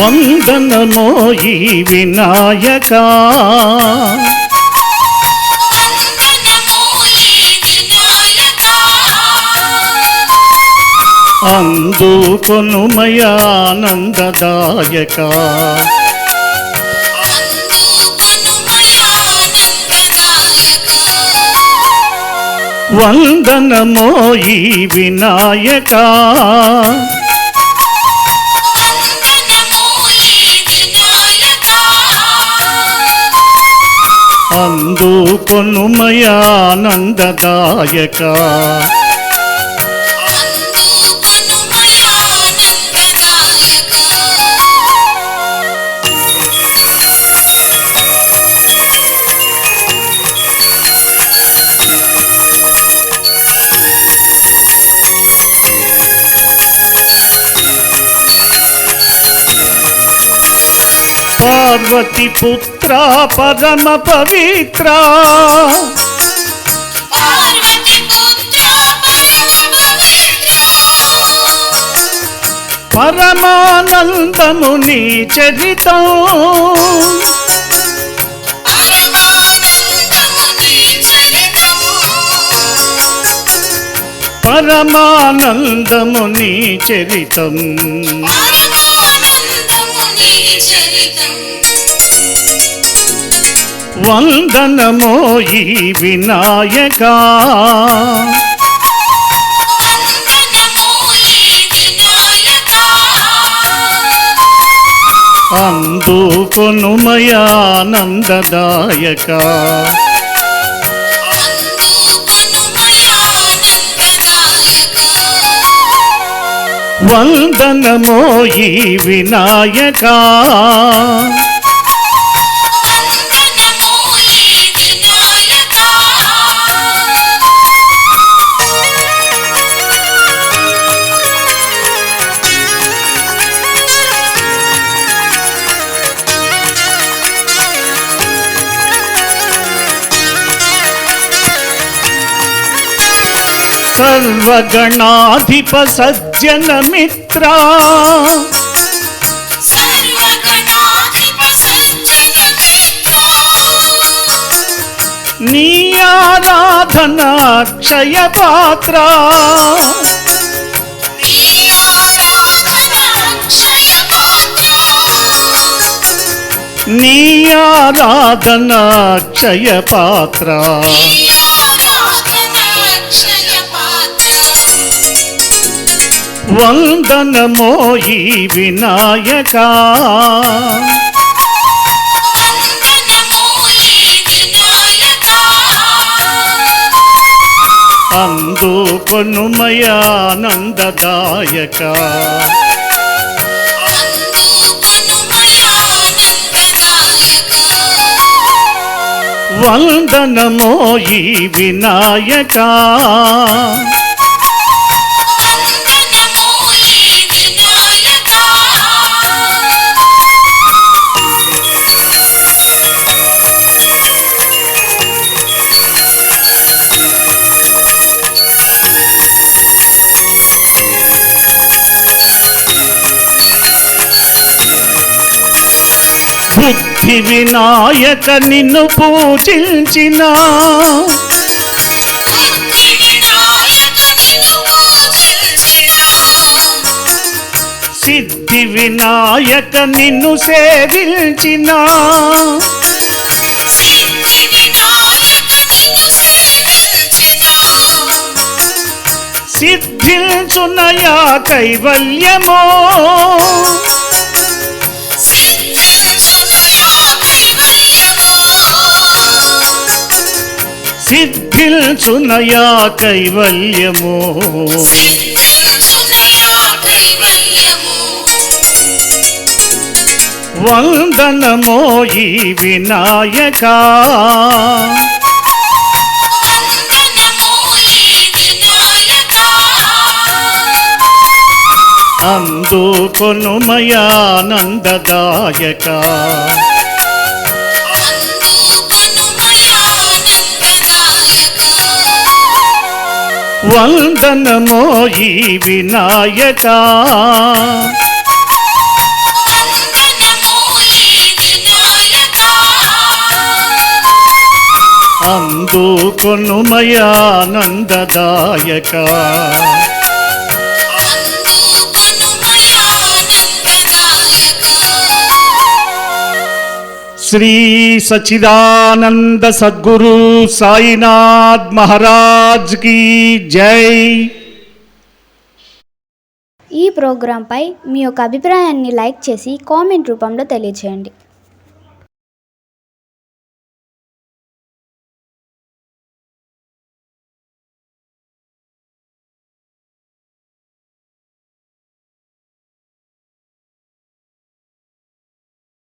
వందనమో ఈ వినాయక. అందుకొనుమయానందదాయక. అందుకొనుమయానందదాయక వందనమో ఈ వినాయక. అందుకొనుమయానందదాయక పార్వతి పుత్ర పరమ పవిత్ర. పార్వతి పుత్ర పరమ పవిత్ర. పరమానందము నీ చరితం. పరమానందము నీ చరితం పరమానందము నీ చరితం. పరమానందము నీ చరితం. వందనమో ఈ వినాయక. అందుకొనుమయానందదాయక. వందనమో ఈ వినాయకా. సర్వగణాధిప సజ్జన మిత్ర. సర్వగణాధిప సజ్జన మిత్ర. నీ ఆరాధన అక్షయ పాత్ర. నీ ఆరాధన అక్షయ పాత్ర. వందనమో ఈ వినాయక. వందనమో ఈ వినాయక వినాయక. పూజించిన. వినాయక నిన్ను పూజించిన. సిద్ధి వినాయక నిన్ను సేవించిన. సిద్ధి వినాయక నిన్ను సేవించిన. సిద్ధించునయా కైవల్యమో. సిద్ధించునయా కైవల్యమో. వందనమో ఈ వినాయక. వినాయక. అందుకొనుమయానందదాయక వందనమో ఈ వినాయక. అందు అందుకొనుమయానందదాయక శ్రీ సచిదానంద సద్గురు సాయినాథ్ మహారాజ్కి జై. ఈ ప్రోగ్రాంపై మీ యొక్క అభిప్రాయాన్ని లైక్ చేసి కామెంట్ రూపంలో తెలియచేయండి.